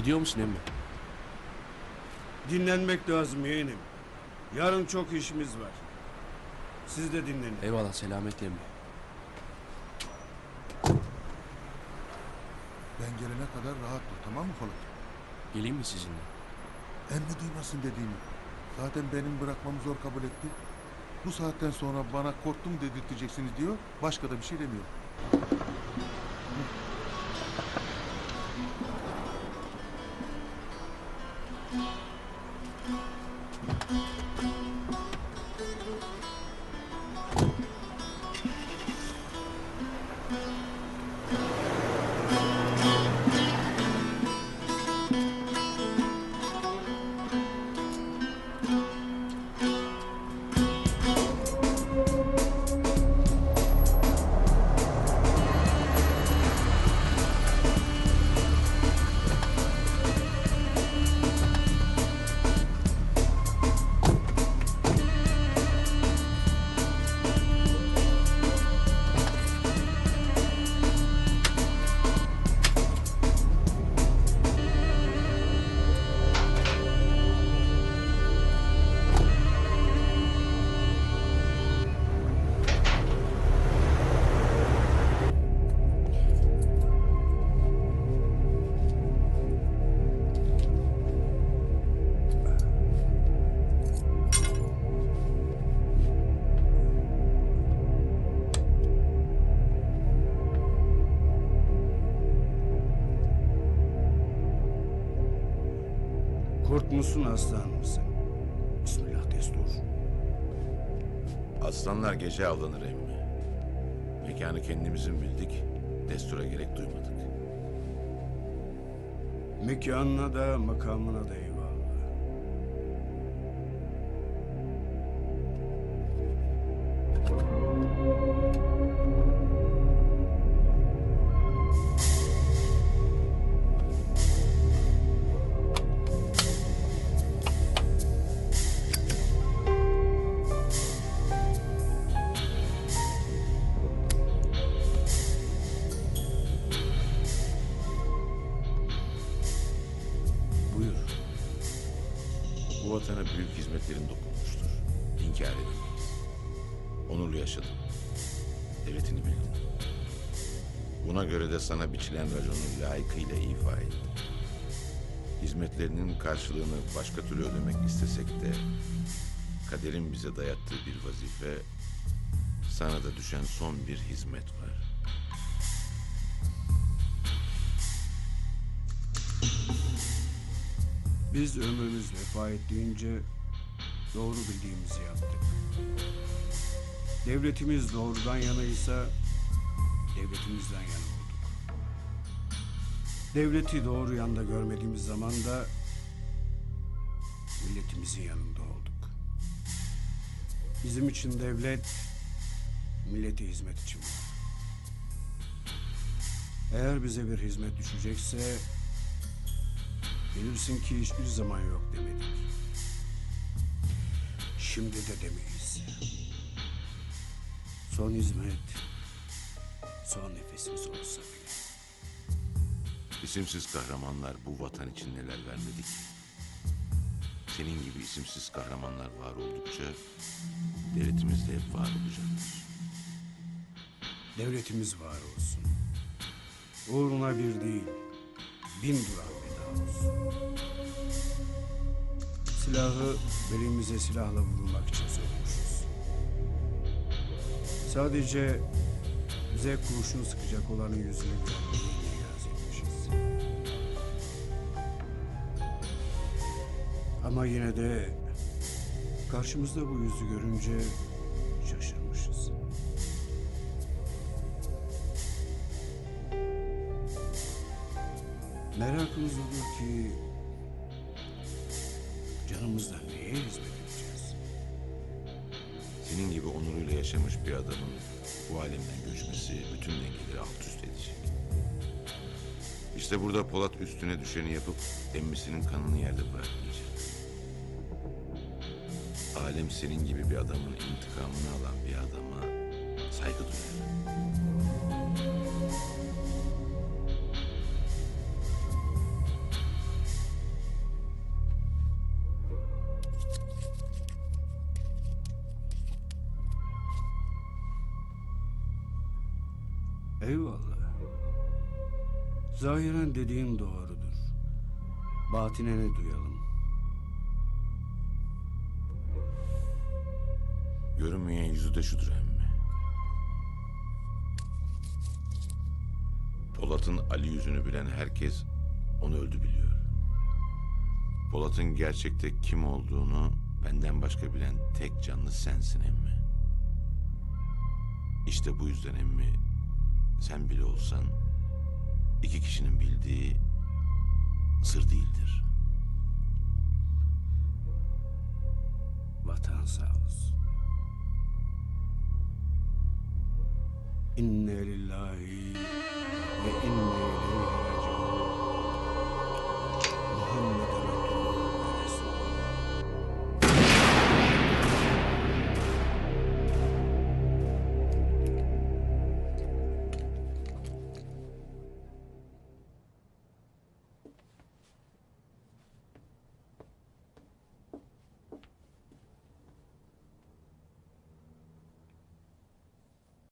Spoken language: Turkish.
Gidiyor musun emmi? Dinlenmek lazım yeğenim. Yarın çok işimiz var. Siz de dinlenin. Eyvallah selametle emmi. Ben gelene kadar rahat dur tamam mı Polat? Geleyim mi sizinle? Emmi duymasın dediğimi. Zaten benim bırakmamı zor kabul etti. Bu saatten sonra bana korktum dedirteceksiniz diyor. Başka da bir şey demiyor. Kurt musun aslan mısın? Bismillah destur. Aslanlar gece avlanır emmi. Mekanı kendimizin bildik, destura gerek duymadık. Mekanına da makamına da eyvallah. Bu vatana büyük hizmetlerin dokunmuştur. İnkar edemeyiz. Onurlu yaşadın. Devletini bildin. Buna göre de sana biçilen raconu layıkıyla ifa ettin. Hizmetlerinin karşılığını başka türlü ödemek istesek de kaderin bize dayattığı bir vazife sana da düşen son bir hizmet var. Biz ömrümüz vefa ettiğince doğru bildiğimizi yaptık. Devletimiz doğrudan yanaysa devletimizden yana olduk. Devleti doğru yanda görmediğimiz zaman da milletimizin yanında olduk. Bizim için devlet millete hizmet için var. Eğer bize bir hizmet düşecekse Bilirsin ki hiçbir zaman yok demedik. Şimdi de demeyiz. Son hizmet, son nefesimiz olsa bile. İsimsiz kahramanlar bu vatan için neler vermedi ki? Senin gibi isimsiz kahramanlar var oldukça devletimiz de hep var olacaktır. Devletimiz var olsun. Uğruna bir değil, bin duran. Silahı belimize silahla vurulmak için sormuşuz. Sadece bize kurşun sıkacak olanın yüzünü görmeyi niyaz. Ama yine de karşımızda bu yüzü görünce şaşırmışız. Merakımız oluyor ki canımızla neye hizmet edeceğiz? Senin gibi onuruyla yaşamış bir adamın bu alemden göçmesi bütün dengeleri alt üst edecek. İşte burada Polat üstüne düşeni yapıp emmisinin kanını yerde bırakmayacak. Alem senin gibi bir adamın intikamını alan bir adama saygı duyar. Eyvallah. Zahiren dediğin doğrudur. Batine ne duyalım? Görünmeyen yüzü de şudur emmi. Polat'ın Ali yüzünü bilen herkes onu öldü biliyor. Polat'ın gerçekte kim olduğunu benden başka bilen tek canlı sensin emmi. İşte bu yüzden emmi sen bile olsan iki kişinin bildiği sır değildir. Vatan sağ olsun. İnne lillahi